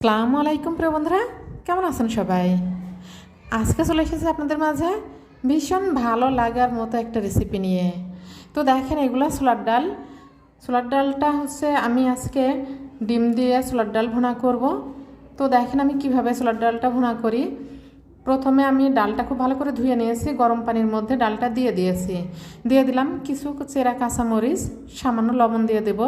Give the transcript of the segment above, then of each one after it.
আসসালামু আলাইকুম প্রিয় বন্ধুরা, কেমন আছেন সবাই? আজকে চলে এসেছি আপনাদের মাঝে ভীষণ ভালো লাগার মতো একটা রেসিপি নিয়ে। তো দেখেন এগুলো ছোলার ডাল। ছোলার ডালটা হচ্ছে আমি আজকে ডিম দিয়ে ছোলার ডাল ভুনা করব। তো দেখেন আমি কীভাবে ছোলার ডালটা ভুনা করি। প্রথমে আমি ডালটা খুব ভালো করে ধুয়ে নিয়েছি, গরম পানির মধ্যে ডালটা দিয়ে দিয়েছি। দিয়ে দিলাম কিছু চেরা কাঁচামরিচ, সামান্য লবণ দিয়ে দেব।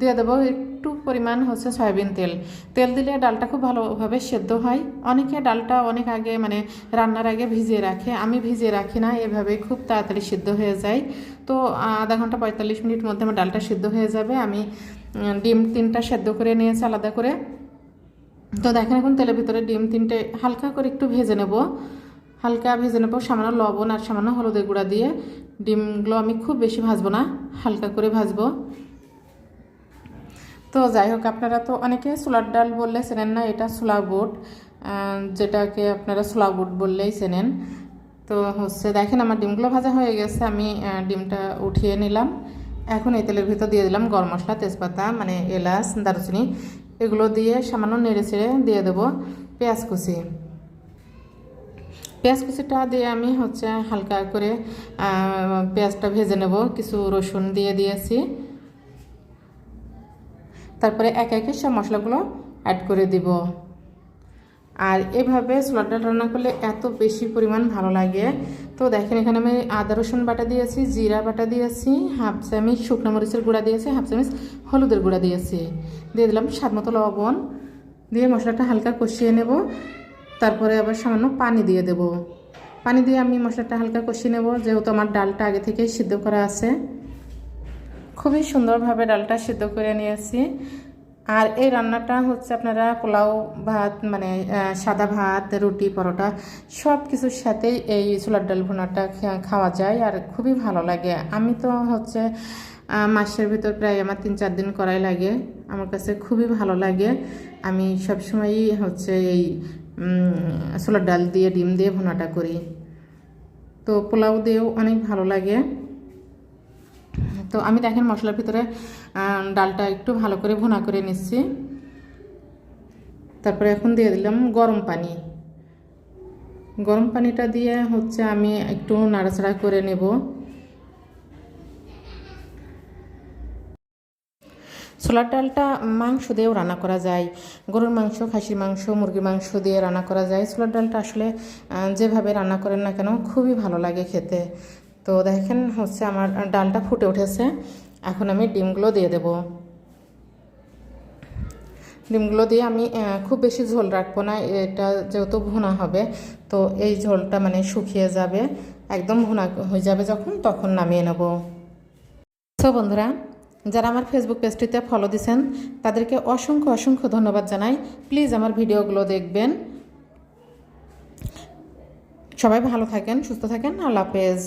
দিয়ে দেবো একটু পরিমাণ হচ্ছে সয়াবিন তেল। তেল দিলে ডালটা খুব ভালোভাবে সেদ্ধ হয়। অনেকে ডালটা অনেক আগে মানে রান্নার আগে ভিজিয়ে রাখে। আমি ভিজিয়ে রাখি না, এভাবে খুব তাড়াতাড়ি সিদ্ধ হয়ে যায়। তো আধা ঘণ্টা পঁয়তাল্লিশ মিনিট মধ্যে আমার ডালটা সিদ্ধ হয়ে যাবে। আমি ডিম তিনটা সেদ্ধ করে নিয়েছি আলাদা করে। তো দেখেন এখন তেলের ভিতরে ডিম তিনটে হালকা করে একটু ভেজে নেব। হালকা ভেজে নেব, সামান্য লবণ আর সামান্য হলুদের গুঁড়া দিয়ে। ডিমগুলো আমি খুব বেশি ভাজবো না, হালকা করে ভাজবো। তো যাই হোক, আপনারা তো অনেকে সোলার ডাল বললে চেনেন না, এটা সোলা বুট যেটাকে আপনারা সোলা বুট বললেই চেনেন। তো হচ্ছে দেখেন আমার ডিমগুলো ভাজা হয়ে গেছে, আমি ডিমটা উঠিয়ে নিলাম। এখন এই তেলের ভিতর দিয়ে দিলাম গরম মশলা, তেজপাতা মানে এলাচ, দারুচিনি, এগুলো দিয়ে সামান্য নেড়ে চেড়ে দিয়ে দেবো পেঁয়াজ কুচি। পেঁয়াজ কুচিটা দিয়ে আমি হচ্ছে হালকা করে পেঁয়াজটা ভেজে নেব, কিছু রসুন দিয়ে দিয়েছি। তারপরে একে একে সব মশলাগুলো অ্যাড করে দিব। আর এভাবে ছোলার ডাল রান্না করলে এত বেশি পরিমাণ ভালো লাগে। তো দেখেন, এখানে আমি আদা, রসুন বাটা দিয়েছি, জিরা বাটা দিয়েছি, হাফ চামচ শুকনো মরিচের গুঁড়া দিয়েছি, হাফ চামচ হলুদের গুঁড়া দিয়েছি। দিয়ে দিলাম স্বাদ মতো লবণ। দিয়ে মশলাটা হালকা কষিয়ে নেব। তারপরে আবার সামান্য পানি দিয়ে দেব। পানি দিয়ে আমি মশলাটা হালকা কষিয়ে নেব, যেহেতু আমার ডালটা আগে থেকেই সিদ্ধ করা আছে। খুবই সুন্দরভাবে ডালটা সিদ্ধ করে নিয়েছি। আর এই রান্নাটা হচ্ছে আপনারা পোলাও ভাত মানে সাদা ভাত, রুটি, পরোটা সব কিছুর সাথেই এই ছোলার ডাল ভুনাটা খাওয়া যায় আর খুবই ভালো লাগে। আমি তো হচ্ছে মাসের ভিতর প্রায় আমার তিন চার দিন করাই লাগে। আমার কাছে খুবই ভালো লাগে। আমি সবসময়ই হচ্ছে এই ছোলার ডাল দিয়ে, ডিম দিয়ে ভুনাটা করি। তো পোলাও দিয়েও অনেক ভালো লাগে। তো আমি দেখেন মশলার ভিতরে ডালটা একটু ভালো করে ভুনা করে নিচ্ছি। তারপরে এখন দিয়ে দিলাম গরম পানি। গরম পানিটা দিয়ে হচ্ছে আমি একটু নাড়াচাড়া করে নেব। ছোলার ডালটা মাংস দিয়েও রান্না করা যায়। গরুর মাংস, খাসির মাংস, মুরগির মাংস দিয়ে রান্না করা যায়। ছোলার ডালটা আসলে যেভাবে রান্না করেন না কেন, খুবই ভালো লাগে খেতে। তো দেখেন হচ্ছে আমার ডালটা ফুটে উঠেছে। এখন আমি ডিমগুলো দিয়ে দেব। ডিমগুলো দিয়ে আমি খুব বেশি ঝোল রাখব না, এটা যেহেতু ভুনা হবে, তো এই ঝোলটা মানে শুকিয়ে যাবে, একদম ভুনা হয়ে যাবে যখন, তখন নামিয়ে নেব। সো বন্ধুরা, যারা আমার ফেসবুক পেজটিতে ফলো দিছেন, তাদেরকে অসংখ্য অসংখ্য ধন্যবাদ জানাই। প্লিজ আমার ভিডিওগুলো দেখবেন। সবাই ভালো থাকেন, সুস্থ থাকেন, আল্লাহ হাফেজ।